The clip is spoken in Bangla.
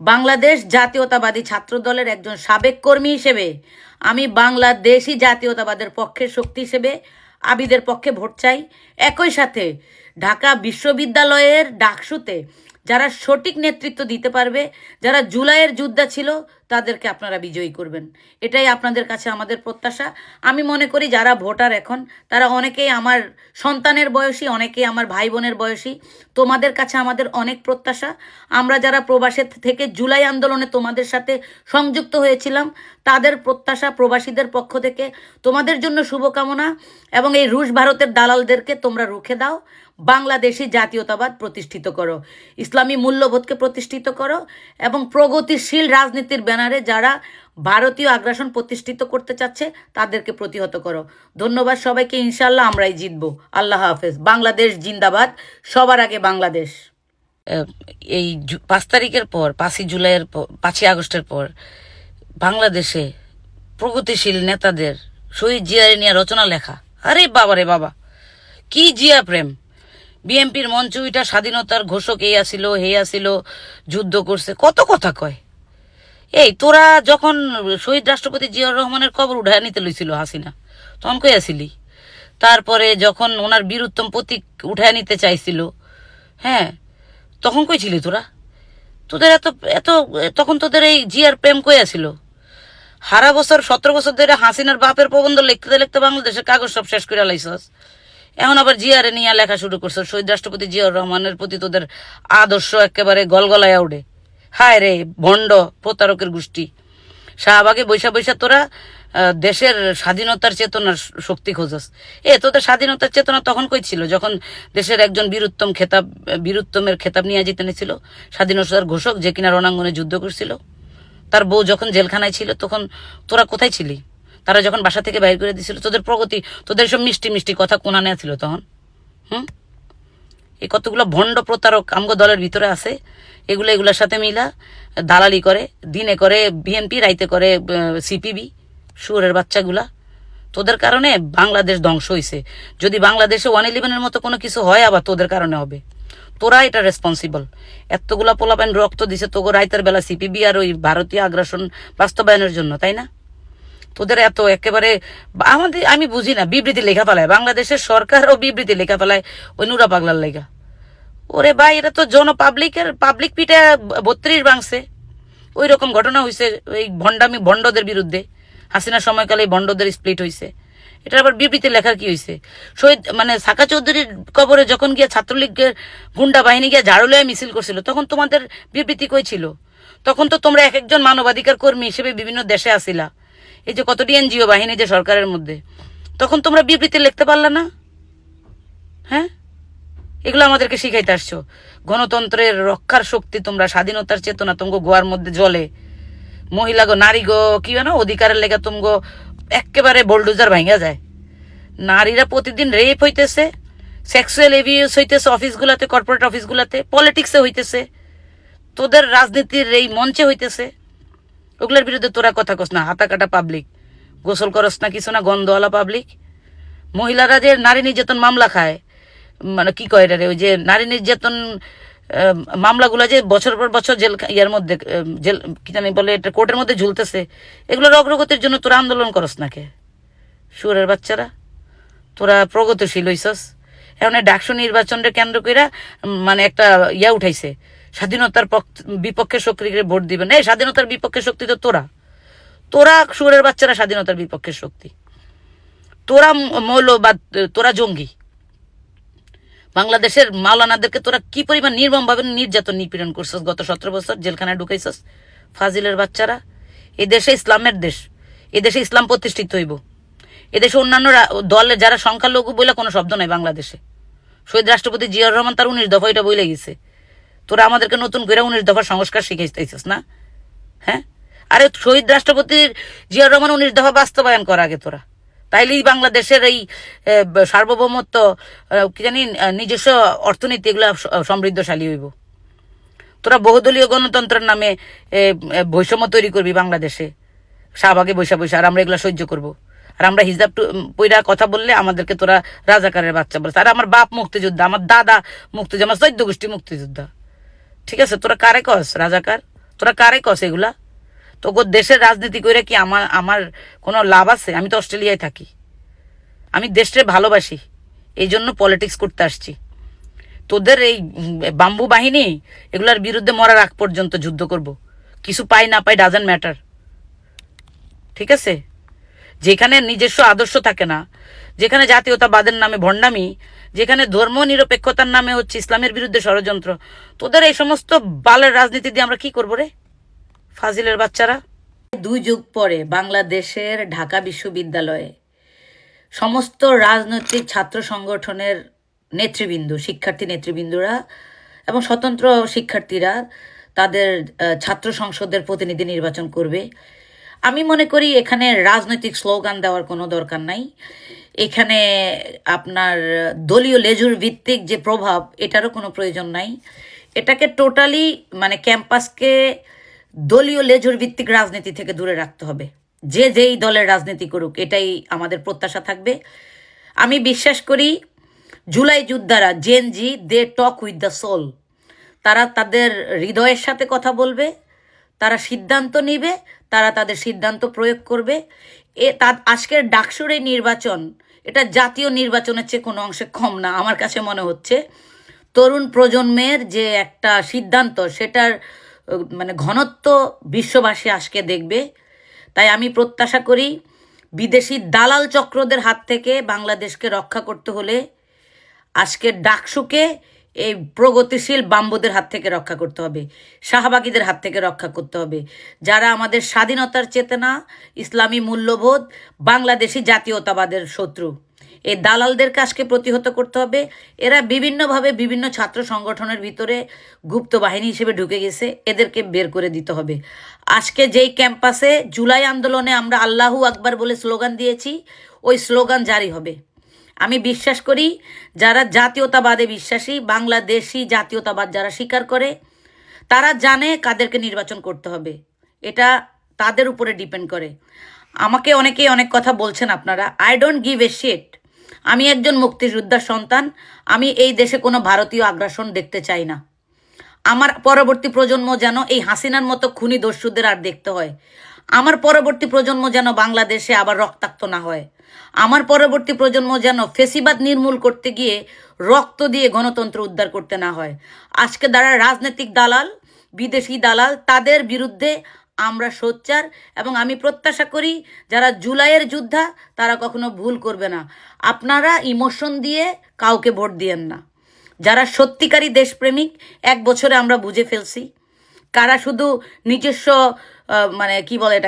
বাংলাদেশ জাতীয়তাবাদী ছাত্র দলের একজন সাবেক কর্মী হিসেবে, আমি বাংলাদেশি জাতীয়তাবাদের পক্ষের শক্তি হিসেবে আবিদের পক্ষে ভোট চাই। একই সাথে ঢাকা বিশ্ববিদ্যালয়ের ডাকসুতে যারা সঠিক নেতৃত্ব দিতে পারবে, যারা জুলাইয়ের যোদ্ধা ছিল, তাদেরকে আপনারা বিজয়ী করবেন। এটাই আপনাদের কাছে আমাদের প্রত্যাশা। আমি মনে করি যারা ভোটার এখন, তারা অনেকেই আমার সন্তানের বয়সী, অনেকেই আমার ভাই বোনের বয়সী, তোমাদের কাছে আমাদের অনেক প্রত্যাশা। আমরা যারা প্রবাসের থেকে জুলাই আন্দোলনে তোমাদের সাথে সংযুক্ত হয়েছিলাম, তাদের প্রত্যাশা প্রবাসীদের পক্ষ থেকে, তোমাদের জন্য শুভকামনা এবং এই রুশ ভারতের দালালদেরকে তোমরা রুখে দাও। বাংলাদেশি জাতীয়তাবাদ প্রতিষ্ঠিত করো। ইসলামী মূল্যবোধকে প্রতিষ্ঠিত করো এবং প্রগতিশীল রাজনীতির ব্যানারে যারা ভারতীয় আগ্রাসন প্রতিষ্ঠিত করতে চাচ্ছে, তাদেরকে প্রতিহত করো। ধন্যবাদ সবাইকে ইনশাল্লাহ আমরাই জিতবো। আল্লাহ হাফেজ। বাংলাদেশ জিন্দাবাদ। সবার আগে বাংলাদেশ। এই পাঁচ তারিখের পর, পাঁচই জুলাইয়ের পর, পাঁচই আগস্টের পর বাংলাদেশে প্রগতিশীল নেতাদের শহীদ জিয়ারে নিয়ে রচনা লেখা আরে বাবা রে বাবা, কি জিয়া প্রেম। বিএনপির মঞ্চ ওইটা স্বাধীনতার ঘোষক এই আসিল, হে আসিল, যুদ্ধ করছে। কত কথা কয়। এই, তোরা যখন শহীদ রাষ্ট্রপতি জিয়াউর রহমানের কবর উঠায় নিতে লইছিল হাসিনা, তখন কই আসিলি? তারপরে যখন ওনার বীরুত্তম প্রতীক উঠায় নিতে চাইছিল হ্যাঁ তখন কই ছিলি তোরা? তোদের এত এত, তখন তোদের এই জিয়ার প্রেম কই আছিল হারা বছর, সতেরো বছর ধরে হাসিনার বাপের প্রবন্ধ লিখতে লিখতে বাংলাদেশের কাগজ সব শেষ করে লাইছস। এখন আবার জিয়ারে নিয়ে লেখা শুরু করছ। শহীদ রাষ্ট্রপতি জিয়াউর রহমানের প্রতি তোদের আদর্শ একেবারে গলগলায় উঠে হায় রে, ভণ্ড প্রতারকের গোষ্ঠী। শাহবাগে বৈশা বৈশা তোরা দেশের স্বাধীনতার চেতনার শক্তি খোঁজস। এ, তোদের স্বাধীনতার চেতনা তখন কই ছিল? যখন দেশের একজন বীরুত্তম খেতাব, বীরুত্তমের খেতাব নিয়ে জিতে নিয়েছিল স্বাধীনতার ঘোষক যে কিনা রণাঙ্গনে যুদ্ধ করছিল, তার বউ যখন জেলখানায় ছিল, তখন তোরা কোথায় ছিলি? তারা যখন বাসা থেকে বাইর করে দিয়েছিল, তোদের প্রগতি, তোদের সব মিষ্টি মিষ্টি কথা কোনা নেওয়া ছিল তখন। হুম? এই কতগুলো ভণ্ড প্রতারক আমগো দলের ভিতরে আছে। এগুলো, এগুলোর সাথে মিলা দালালি করে, দিনে করে বিএনপি, রাইতে করে সিপিবি, শুয়োরের বাচ্চাগুলা। তোদের কারণে বাংলাদেশ ধ্বংস হয়েছে যদি বাংলাদেশে ওয়ান ইলেভেনের মতো কোনো কিছু হয়, আবার তোদের কারণে হবে। তোরা এটা রেসপন্সিবল এতগুলা পোলাপাইন রক্ত দিছে তোগো রাইতের বেলা সিপিবি আর ওই ভারতীয় আগ্রাসন বাস্তবায়নের জন্য, তাই না? তোদের এত একেবারে, আমাদের, আমি বুঝি না, বিবৃতি লেখা ফেলায়। বাংলাদেশের সরকারও বিবৃতি লেখা ফেলায় ওই নুরা পাগলার লেখা ওরে ভাই এটা তো জন পাবলিকের, পাবলিক পিঠে বত্রিশ বাংছে ওই রকম ঘটনা হয়েছে ওই ভণ্ডামি ভণ্ডদের বিরুদ্ধে। হাসিনার সময়কালে এই ভণ্ডদের স্প্লিট হয়েছে এটা আবার বিবৃতি লেখার কি হয়েছে শহীদ মানে সাকা চৌধুরীর কবরে যখন গিয়ে ছাত্রলীগের গুন্ডা বাহিনী গিয়ে ঝাড়ু লয়ে মিছিল করছিল, তখন তোমাদের বিবৃতি কই ছিল? তখন তো তোমরা এক একজন মানবাধিকার কর্মী হিসেবে বিভিন্ন দেশে আসিলা। এই যে কতটি এনজিও বাহিনী যে সরকারের মধ্যে, তখন তোমরা বিবৃতি লিখতে পারলে না? হ্যাঁ? এগুলো আমাদেরকে শিখাইতে আসছো। গণতন্ত্রের রক্ষার শক্তি তোমরা, স্বাধীনতার চেতনা তোমাকে গোয়ার মধ্যে জলে মহিলা গো, নারী গো, কি না অধিকারের লেগে তোমাকে একেবারে বোল্ডোজার ভাঙা যায়। নারীরা প্রতিদিন রেপ হইতেছে, সেক্সুয়াল এভিউস হইতেছে অফিসগুলাতে, কর্পোরেট অফিসগুলাতে, পলিটিক্সে হইতেছে। তোদের রাজনীতির এই মঞ্চে হইতেছে। ওগুলোর বিরুদ্ধে তোরা কথা কস না, হাতা কাটা পাবলিক গোসল করস না কিছু না, গন্ধওয়ালা পাবলিক মহিলারা যে নারী নির্যাতন মামলা খায় মানে কি কয় রে ওই যে নারী নির্যাতন মামলাগুলো যে বছর পর বছর জেল ইয়ার মধ্যে জেল, কি জানি বলে এটা কোর্টের মধ্যে ঝুলতেছে এগুলোর অগ্রগতির জন্য তোরা আন্দোলন করস না কে? সুরের বাচ্চারা, তোরা প্রগতিশীল হইছস। এখন ডাকসু নির্বাচনটা কেন্দ্র কইরা মানে একটা ইয়া উঠাইছে স্বাধীনতার বিপক্ষে শক্তিকে ভোট দিবেন। এই স্বাধীনতার বিপক্ষে শক্তি তো তোরা। তোরা সুরের বাচ্চারা স্বাধীনতার বিপক্ষে শক্তি। তোরা মৌলবাদ, তোরা জঙ্গি। বাংলাদেশের মাওলানাদেরকে তোরা কি পরিমাণ নির্মম ভাবে নির্যাতন নিপীড়ন করছস? গত সতেরো বছর জেলখানায় ঢুকাইছস ফাজিলের বাচ্চারা। এই দেশে ইসলামের দেশ। এ দেশে ইসলাম প্রতিষ্ঠিত হইব। এদেশে অন্যান্য দলের যারা সংখ্যালঘু বলে কোনো শব্দ নাই বাংলাদেশে। শহীদ রাষ্ট্রপতি জিয়াউর রহমান তার উনিশ দফা এটা বলে গেছে। তোরা আমাদেরকে নতুন করে উনিশ দফার সংস্কার শিখাইতেছিস না? হ্যাঁ? আরে শহীদ রাষ্ট্রপতির জিয়াউর রহমান উনিশ দফা বাস্তবায়ন কর আগে তোরা। তাইলেই বাংলাদেশের এই সার্বভৌমত্ব কি জানি নিজস্ব অর্থনীতি এগুলো সমৃদ্ধশালী হইব। তোরা বহুদলীয় গণতন্ত্রের নামে বৈষম্য তৈরি করবি বাংলাদেশে। শাহবাগে বৈশা বৈশা, আর আমরা এগুলো সহ্য করব। আর আমরা হিজাব পইরা কথা বললে আমাদেরকে তোরা রাজাকারের বাচ্চা বলছে আর আমার বাপ মুক্তিযোদ্ধা, আমার দাদা মুক্তিযোদ্ধা, আমার চৈদ্য গোষ্ঠী মুক্তিযোদ্ধা। ঠিক আছে, তোরা কারে কস, রাজাকার? তোরা কারে কস এগুলা? তো দেশের রাজনীতি করে কি আমার আমার কোনো লাভ আছে? আমি তো অস্ট্রেলিয়ায় থাকি। আমি দেশকে ভালোবাসি এই জন্য পলিটিক্স করতে আসছি। তোদের এই বাম্বু বাহিনী, এগুলার বিরুদ্ধে মরার আগ পর্যন্ত যুদ্ধ করব। কিছু পাই না পাই ডাজেন্ট ম্যাটার ঠিক আছে? যেখানে নিজস্ব আদর্শ থাকে না, যেখানে জাতীয়তাবাদের নামে ভণ্ডামি, যেখানে ধর্ম নিরপেক্ষতার নামে হচ্ছে ইসলামের বিরুদ্ধে ষড়যন্ত্র, তোদের এই সমস্ত বালের রাজনীতি দিয়ে আমরা কি করব রে? ফাজিলের বাচ্চারা? দুই যুগ পরে বাংলাদেশের ঢাকা বিশ্ববিদ্যালয়ে সমস্ত রাজনৈতিক ছাত্র সংগঠনের নেতৃবৃন্দ, শিক্ষার্থী নেতৃবৃন্দরা এবং স্বতন্ত্র শিক্ষার্থীরা তাদের ছাত্র সংসদের প্রতিনিধি নির্বাচন করবে। আমি মনে করি এখানে রাজনৈতিক স্লোগান দেওয়ার কোনো দরকার নাই। এখানে আপনার দলীয় লেজুর ভিত্তিক যে প্রভাব, এটারও কোনো প্রয়োজন নাই। এটাকে টোটালি মানে ক্যাম্পাসকে দলীয় লেজুর ভিত্তিক রাজনীতি থেকে দূরে রাখতে হবে। যে যেই দলের রাজনীতি করুক, এটাই আমাদের প্রত্যাশা থাকবে। আমি বিশ্বাস করি জুলাই যোদ্ধারা Gen Z they talk with the soul তারা তাদের হৃদয়ের সাথে কথা বলবে। তারা সিদ্ধান্ত নেবে, তারা তাদের সিদ্ধান্ত প্রয়োগ করবে। এ তা আজকের ডাকসুর এই নির্বাচন, এটা জাতীয় নির্বাচনের চেয়ে কোনো অংশে কম না, আমার কাছে মনে হচ্ছে। তরুণ প্রজন্মের যে একটা সিদ্ধান্ত, সেটার মানে ঘনত্ব বিশ্ববাসী আজকে দেখবে। তাই আমি প্রত্যাশা করি, বিদেশি দালাল চক্রদের হাত থেকে বাংলাদেশকে রক্ষা করতে হলে আজকে ডাকসুকে এই প্রগতিশীল বাম্বদের হাত থেকে রক্ষা করতে হবে, শাহবাগীদের হাত থেকে রক্ষা করতে হবে। যারা আমাদের স্বাধীনতার চেতনা, ইসলামী মূল্যবোধ, বাংলাদেশি জাতীয়তাবাদের শত্রু, এই দালালদের আজকে প্রতিহত করতে হবে। এরা বিভিন্নভাবে বিভিন্ন ছাত্র সংগঠনের ভিতরে গুপ্ত বাহিনী হিসেবে ঢুকে গেছে, এদেরকে বের করে দিতে হবে। আজকে যেই ক্যাম্পাসে জুলাই আন্দোলনে আমরা আল্লাহু আকবার বলে স্লোগান দিয়েছি, ওই স্লোগান জারি হবে। আমি বিশ্বাস করি যারা জাতীয়তাবাদে বিশ্বাসী, বাংলাদেশি জাতীয়তাবাদ যারা স্বীকার করে, তারা জানে কাদেরকে নির্বাচন করতে হবে। এটা তাদের উপরে ডিপেন্ড করে। আমাকে অনেকেই অনেক কথা বলছেন আপনারা I don't give a shit আমি একজন মুক্তিযোদ্ধার সন্তান, আমি এই দেশে কোনো ভারতীয় আগ্রাসন দেখতে চাই না। আমার পরবর্তী প্রজন্ম যেন এই হাসিনার মতো খুনি দস্যুদের আর দেখতে হয়। আমার পরবর্তী প্রজন্ম যেন বাংলাদেশে আবার রক্তাক্ত না হয়। আমার পরবর্তী প্রজন্ম যেন ফেসিবাদ নির্মূল করতে গিয়ে রক্ত দিয়ে গণতন্ত্র উদ্ধার করতে না হয়। আজকে দ্বারা রাজনৈতিক দালাল, বিদেশি দালাল, তাদের বিরুদ্ধে আমরা সোচ্চার এবং আমি প্রত্যাশা করি যারা জুলাইয়ের যোদ্ধা, তারা কখনো ভুল করবে না। আপনারা ইমোশন দিয়ে কাউকে ভোট দিয়েন না। যারা সত্যিকারী দেশপ্রেমিক, এক বছরে আমরা বুঝে ফেলছি। কারা শুধু নিজস্ব মানে কি বলে এটা